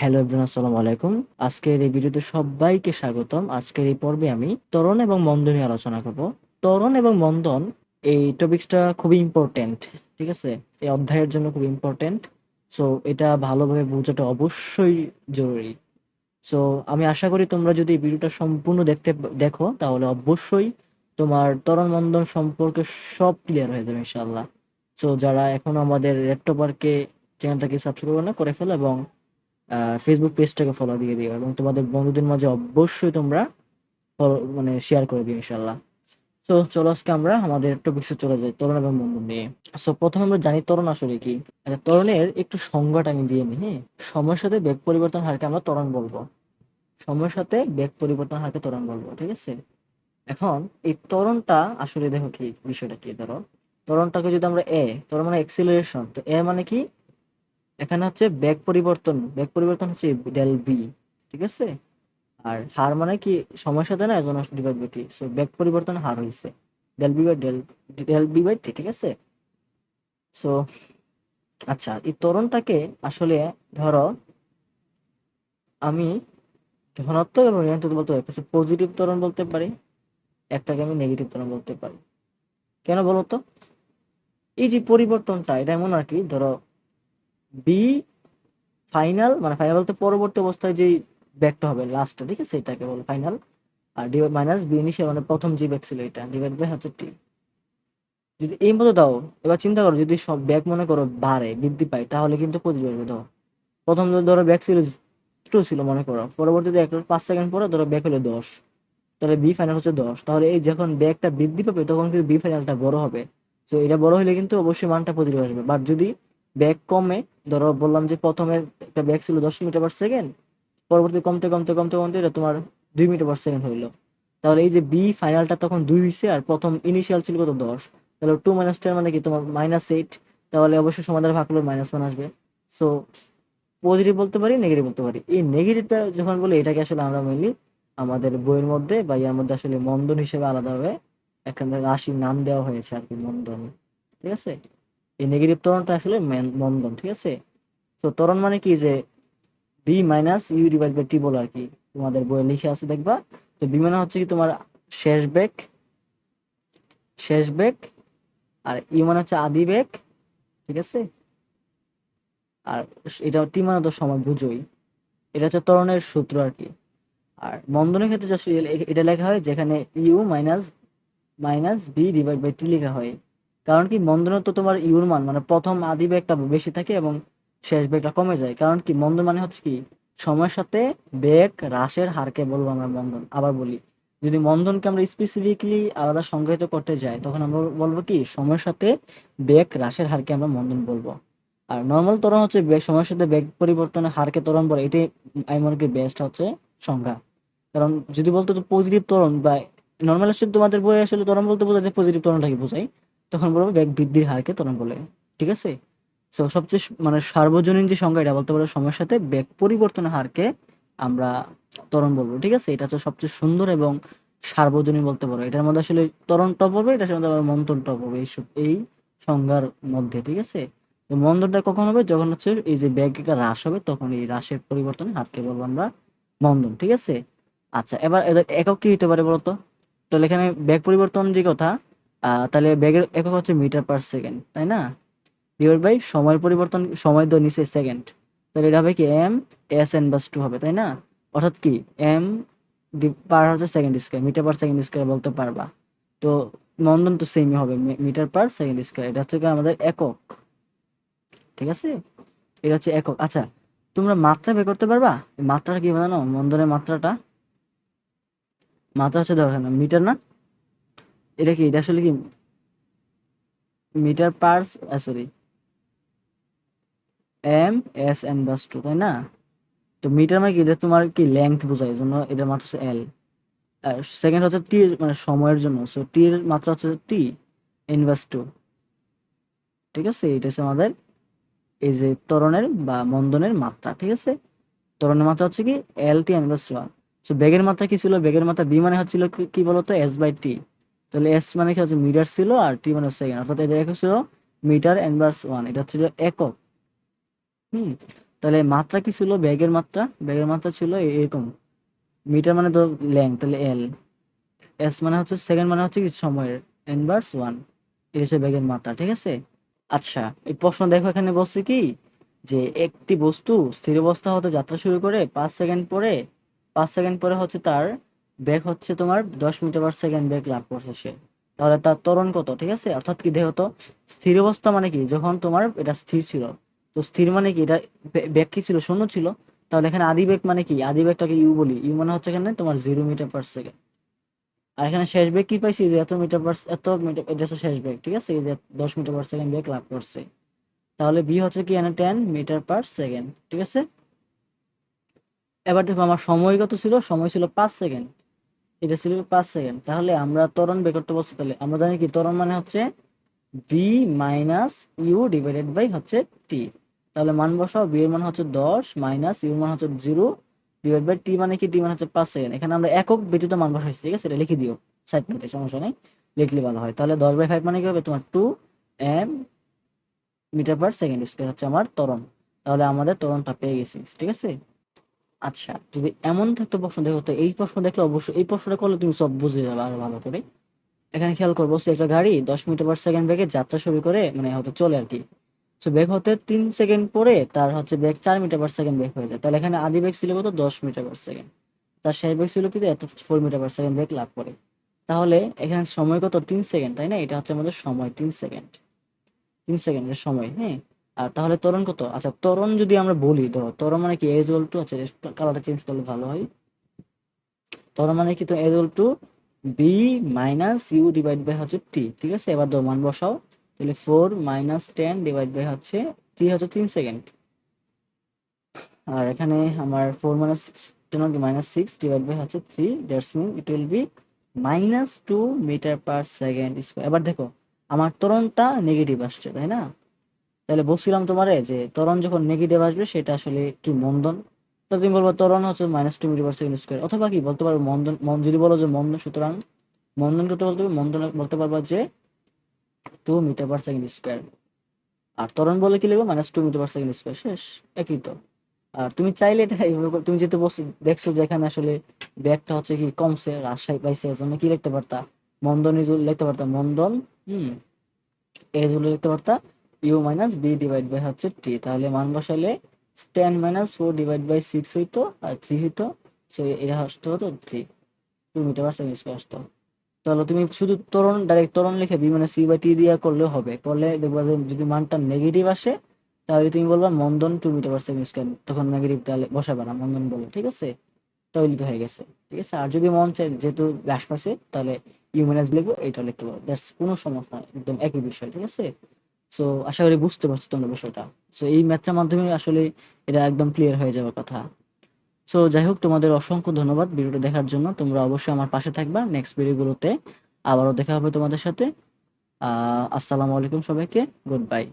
Hello everyone, আসসালামু আলাইকুম। আজকের এই ভিডিওতে সবাইকে স্বাগতম। আজকের এই পর্বে আমি ত্বরণ এবং মন্দন নিয়ে আলোচনা করব। ত্বরণ এবং মন্দন এই টপিকসটা খুবই ইম্পর্টেন্ট ঠিক আছে? এই অধ্যায়ের জন্য খুব ইম্পর্টেন্ট সো এটা ভালোভাবে বোঝাটা অবশ্যই জরুরি। সো আমি আশা করি তোমরা যদি এই ভিডিওটা সম্পূর্ণ দেখতে দেখো, তাহলে অবশ্যই তোমার ত্বরণ মন্দন সম্পর্কে সব ক্লিয়ার হয়ে যাবে, ইনশাআল্লাহ। সো যারা এখনও আমাদের রেট্টোপারকে চ্যানেলটাকে সাবস্ক্রাইব করে না, করে ফেলো এবং ফেসবুক পেজটাকে ফলো দিয়ে দিও এবং তোমাদের বন্ধুদের মাঝে অবশ্যই তোমরা মানে শেয়ার করে দিও ইনশাল্লাহ তো চলো আজকে আমরা আমাদের টপিক্সে চলে যাই, তরুণ এবং বন্ধু নিয়ে। সো প্রথমে আমরা জানি তরুণ আসলে কি? আচ্ছা তরুণের একটু সংজ্ঞাটা আমি দিয়ে নিই হ্যাঁ? সময়ের সাথে বেগ পরিবর্তন হারকে আমরা তরুণ বলব। সময়ের সাথে বেগ পরিবর্তন হারকে তরুণ বলব, ঠিক আছে? এখন এই ত্বরণটা আসলে দেখো কি, বিষয়টা কি, ধরো। ত্বরণটাকে যদি আমরা এ ত্বরণ মানে এক্সিলারেশন তো এ মানে কি? এখানে হচ্ছে বেগ পরিবর্তন বেগ পরিবর্তন হচ্ছে ডেল বি ঠিক আছে? আর হার মানে কি? সময়ের সাথে না এজন ডিভাইড বাই টি সো বেগ পরিবর্তন হার হইছে del v by del del v by t ঠিক আছে? সো আচ্ছা এই ত্বরণটাকে আসলে ধরো আমি ধনাত্মক এবং ঋণাত্মক বলতে পারি পজিটিভ তরণ বলতে পারি, একটাকে আমি নেগেটিভ তরণ বলতে পারি। কেন বলো তো এই যে পরিবর্তনটা, এটা এমন আর কি, ধরো বি ফাইনাল মানে ফাইনাল বলতে পরবর্তী অবস্থায় যেই ব্যাকটা হবে লাস্টটা ঠিক আছে? এটাকে বলে ফাইনাল আর ডি মাইনাস বি ইনিশিয়াল মানে প্রথম যে ব্যাক ছিল এটা ডিভাইড বাই হচ্ছে টি যদি এই মতো দাও, এবার চিন্তা করো, যদি সব ব্যাক মনে করো বাড়ে, বৃদ্ধি পায়, তাহলে কিন্তু পজিটিভ আসবে দাও প্রথম ধরো ব্যাক ছিল টু ছিল মনে করো, পরবর্তীতে এক, পাঁচ সেকেন্ড পরে ধরো ব্যাক হলো দশ। তাহলে বি ফাইনাল হচ্ছে দশ। তাহলে এই যখন ব্যাকটা বৃদ্ধি পাবে, তখন কিন্তু বি ফাইনালটা বড় হবে। তো এটা বড় হলে কিন্তু অবশ্যই মানটা পজিটিভ আসবে। বাট যদি ব্যাক কমে, ধরো বললাম যে প্রথমে একটা ব্যাক ছিল দশ মিটার পার সেকেন্ড পরবর্তী কমতে কমতে কমতে কমতে এটা তোমার দুই মিটার পার সেকেন্ড হইল। তাহলে এই যে বি ফাইনালটা তখন দুই হইছে আর প্রথম ইনিশিয়াল ছিল কত দশ? তাহলে টু মাইনাস টেন মানে কি? তোমার মাইনাস এইট তাহলে অবশ্যই সমাধান ভাগ করলে মাইনাস ওয়ান আসবে। সো পজিটিভ বলতে পারি নেগেটিভ বলতে পারি। এই নেগেটিভটা যখন বলি, এটাকে আসলে আমরা মেনলি আমাদের বইয়ের মধ্যে বা ইয়ার মধ্যে আসলে মন্দন হিসেবে আলাদাভাবে এখানে রাশির নাম দেওয়া হয়েছে আর কি, মন্দন। ঠিক আছে? এই নেগেটিভ ত্বরণটা আসলে মেন- মন্দন, ঠিক আছে? তো ত্বরণ মানে কি যে v minus u divide by t বলে আর কি, তোমাদের বইয়ে লিখে আছে, দেখবা? তো বি মানে হচ্ছে কি তোমার শেষ বেগ শেষ বেগ, আর ইউ মানে হচ্ছে আদি বেগ, ঠিক আছে? আর এটা টি মানে তো সময় বুঝোই, এটা হচ্ছে ত্বরণের সূত্র আর কি। আর মন্দনের ক্ষেত্রে এটা লেখা হয় যেখানে u minus minus v divide by t লেখা হয়। কারণ কি মন্দনের তো তোমার ইউর মান মানে প্রথম আদি বেগটা বেশি থাকে এবং শেষ বেগটা কমে যায়। কারণ কি মন্দন মানে হচ্ছে কি, সময়ের সাথে বেগ হ্রাসের হারকে বলব আমরা মন্দন। আবার বলি, যদি মন্দনকে আমরা স্পেসিফিকলি আলাদা সংজ্ঞায়িত করতে যাই, তখন আমরা বলব কি, সময়ের সাথে বেগ হ্রাসের হারকে আমরা মন্দন বলব। আর নর্মাল ত্বরণ হচ্ছে সময়ের সাথে বেগ পরিবর্তনের হারকে ত্বরণ বলে, এটাই আমি মনে করি বেস্ট হচ্ছে সংজ্ঞা। কারণ যদি বলতো পজিটিভ ত্বরণ বা নর্মাল আসলে তোমাদের বইয়ে আসলে ত্বরণ বলতে বোঝায় পজিটিভ ত্বরণটাকে বোঝায়। তখন বলব বেগ বৃদ্ধির হারকে ত্বরণ বলে, ঠিক আছে? তো সবচেয়ে মানে সার্বজনীন যে সংজ্ঞা, এটা বলতে পারো সময়ের সাথে বেগ পরিবর্তনের হারকে আমরা ত্বরণ বলব, ঠিক আছে? এটা হচ্ছে সবচেয়ে সুন্দর এবং সার্বজনীন বলতে পারো। এটার মধ্যে আসলে ত্বরণ টপ হবে, এটার মধ্যে আবার মন্থন টপ হবে এই সব- এই সংজ্ঞার মধ্যে, ঠিক আছে? মন্দনটা কখন হবে? যখন হচ্ছে এই যে বেগটা হ্রাস হবে, তখন এই হ্রাসের পরিবর্তনের হারকে বলব আমরা মন্দন ঠিক আছে? আচ্ছা এবার একক কি হতে পারে বলতো? তাহলে এখানে ব্যাগ পরিবর্তন যে কথা তাহলে বেগের একক হচ্ছে মিটার পার সেকেন্ড তাই না? ডিভাইড বাই সময়ের পরিবর্তন, সময় তো নিচে সেকেন্ড তাহলে এটা হবে কি? এম এস এন বাস টু হবে, তাই না? অর্থাৎ কি? এম পার হচ্ছে second square metre per second square বলতে পারবা। তো মন্দন তো সেমই হবে মিটার পার সেকেন্ড স্কয়ার এটা হচ্ছে আমাদের একক। ঠিক আছে? এটা হচ্ছে একক। আচ্ছা তোমরা মাত্রা বের করতে পারবা? মাত্রাটা কি জানো মন্দনের মাত্রাটা? মাত্রা হচ্ছে এখানে, মিটার না? এটা কি, এটা আসলে কি metre per sorry m s n বাস টু তাই না? তো মিটার মানে কি? এটা তোমার কি লেংথ বোঝায় জন্য এটার মাত্রা হচ্ছে এল সেকেন্ড হচ্ছে টি মানে সময়ের জন্য সো টি এর মাত্রা হচ্ছে টি ইনভার্স টু ঠিক আছে? এটা হচ্ছে আমাদের এই যে ত্বরণের বা মন্দনের মাত্রা, ঠিক আছে? ত্বরণের মাত্রা হচ্ছে কি L T inverse one so বেগের মাত্রা কি ছিল? বেগের মাত্রা বি মানে হচ্ছিল কি বলতো? এস বাই টি তাহলে এস মানে কি হচ্ছে মিটার ছিল আর টি মানে সেকেন্ড অর্থাৎ এটা একক ছিল মিটার ইনভার্স ওয়ান এটা হচ্ছে একক। হুম, তাহলে মাত্রা কি ছিল? ব্যাগের মাত্রা? ব্যাগের মাত্রা ছিল এরকম। মিটার মানে তো লেন্থ তাহলে এল এস মানে হচ্ছে সেকেন্ড মানে হচ্ছে কি সময়ের ইনভার্স ওয়ান এই হচ্ছে ব্যাগের মাত্রা, ঠিক আছে? আচ্ছা এই প্রশ্ন দেখো এখানে বলছে কি? যে একটি বস্তু স্থির অবস্থা হতে যাত্রা শুরু করে পাঁচ সেকেন্ড পরে, পাঁচ সেকেন্ড পরে হচ্ছে তার বেগ হচ্ছে তোমার দশ মিটার পার সেকেন্ড বেগ লাভ করছে সে। তাহলে তার ত্বরণ কত, ঠিক আছে? অর্থাৎ কি দেখো তো স্থির অবস্থা মানে কি? যখন তোমার এটা স্থির ছিল, তো স্থির মানে কি? এটা বেগ কি ছিল? শূন্য ছিল। তাহলে এখানে আদি বেগ মানে কি? আদি বেগটাকে ইউ বলি। ইউ মানে হচ্ছে এখানে তোমার জিরো মিটার পার সেকেন্ড আর এখানে শেষ বেগ কি পাইছি? যে এত মিটার পার এত মিটার এটা হচ্ছে শেষ বেগ ঠিক আছে? এই যে দশ মিটার পার সেকেন্ড বেগ লাভ করছে। তাহলে বি হচ্ছে কি? এখানে টেন মিটার পার সেকেন্ড ঠিক আছে? এবার দেখো, আমার সময় কত ছিল? সময় ছিল পাঁচ সেকেন্ড এটা ছিল পাঁচ সেকেন্ড। তাহলে আমরা ত্বরণ বের করতে বলছি তাহলে আমরা জানি কি? ত্বরণ মানে হচ্ছে v minus u divided by হচ্ছে টি তাহলে মান বসাও বি এর মান হচ্ছে দশ মাইনাস ইউ মান হচ্ছে জিরো ডিভাইড বাই টি মানে কি? টি মানে হচ্ছে পাঁচ সেকেন্ড। এখানে আমরা একক ব্যতীত মান বসাইছি, ঠিক আছে? এটা লিখে দিও। সাইড নোটে সমস্যা নেই। লিখলে ভালো হয়। তাহলে দশ বাই ফাইভ মানে কি হবে? তোমার two m metre per second square হচ্ছে আমার ত্বরণ। তাহলে আমাদের ত্বরণটা পেয়ে গেছি, ঠিক আছে? আচ্ছা যদি এমন থাকতো প্রশ্ন, দেখো তো এই প্রশ্ন দেখলে অবশ্যই, এই প্রশ্নটা করলে তুমি সব বুঝে যাবে আরও ভালো করে। এখানে খেয়াল করব একটা গাড়ি দশ মিটার পার সেকেন্ড বেগে যাত্রা শুরু করে মানে হয়তো চলে আর কি। তো বেগ হতে তিন সেকেন্ড পরে তার হচ্ছে বেগ চার মিটার পার সেকেন্ড বেগ হয়ে যায়। তাহলে এখানে আদি বেগ ছিল কত? দশ মিটার পার সেকেন্ড তার শেষ বেগ ছিল কি? এত ফোর মিটার পার সেকেন্ড বেগ লাভ করে। তাহলে এখানে সময় কত? তিন সেকেন্ড তাই না? এটা হচ্ছে আমাদের সময়, তিন সেকেন্ড তিন সেকেন্ডের সময় হ্যাঁ? আর তাহলে ত্বরণ কত? আচ্ছা ত্বরণ যদি আমরা বলি ধরো ত্বরণ মানে কি? এজ ওল টু আচ্ছা কালারটা চেঞ্জ করলে ভালো হয়। ত্বরণ মানে কি? তো is equal to v minus u divide by হচ্ছে টি ঠিক আছে? এবার দাও, মান বসাও। তাহলে four minus ten divide by হচ্ছে টি হচ্ছে তিন সেকেন্ড আর এখানে আমার four minus ten minus six divide by হচ্ছে three that's mean it will be minus two metre per second square এবার দেখো, আমার ত্বরণটা নেগেটিভ আসছে, তাই না? তাহলে বলছিলাম তোমারে যে ত্বরণ যখন নেগেটিভ আসবে, সেটা আসলে কি মন্দন? তো তুমি বলব ত্বরণ হচ্ছে minus two metre second square অথবা কি বলতে পারব মন্দন, মন- যদি বলো যে মন্দন সুতরাং, মন্দন করতে বলতে হবে মন্দন বলতে পারবা যে two metre per second square আর ত্বরণ বলে কি লিখব minus two metre per second square শেষ, একই তো। আর তুমি চাইলে এটা তুমি যেহেতু দেখছ যে এখানে আসলে ব্যাগটা হচ্ছে কি কমছে রাজশাহী পাইছে এজন্য কি লিখতে পারতা? মন্দন ইজুল লিখতে পারতা? মন্দন, হম এজুল লিখতে পারতা? U minus v divide by হচ্ছে টি তাহলে মান বসাইলে ten minus four divide by six হইতো আর থ্রি হইতো সো এটা আসতে হতো three two metre per second square আসতো। তাহলে তুমি শুধু ত্বরণ ডাইরেক্ট ত্বরণ লিখে বি মানে সি বাই টি দিয়ে করলেও হবে, করলে দেখবা যে যদি মানটা নেগেটিভ আসে, তাহলে তুমি বলবা মন্দন two metre per second square তখন নেগেটিভ তাহলে বসাবে না, মন্দন বলে, ঠিক আছে? তাহলে তো হয়ে গেছে, ঠিক আছে? আর যদি মন চায় যেহেতু ব্যাস পাশে তাহলে ইউমেনাস লিখব এটা লিখতে পারো দ্যাটস কোনো সমস্যা একদম একই বিষয়, ঠিক আছে? সো আশা করি বুঝতে পারছ তোমরা বিষয়টা। সো এই ম্যাথের মাধ্যমে আসলে এটা একদম ক্লিয়ার হয়ে যাওয়ার কথা। সো যাই হোক, তোমাদের অসংখ্য ধন্যবাদ ভিডিওটা দেখার জন্য। তোমরা অবশ্যই আমার পাশে থাকবা নেক্সট ভিডিওগুলোতে আবারও দেখা হবে তোমাদের সাথে। আসসালামু আলাইকুম সবাইকে। Good bye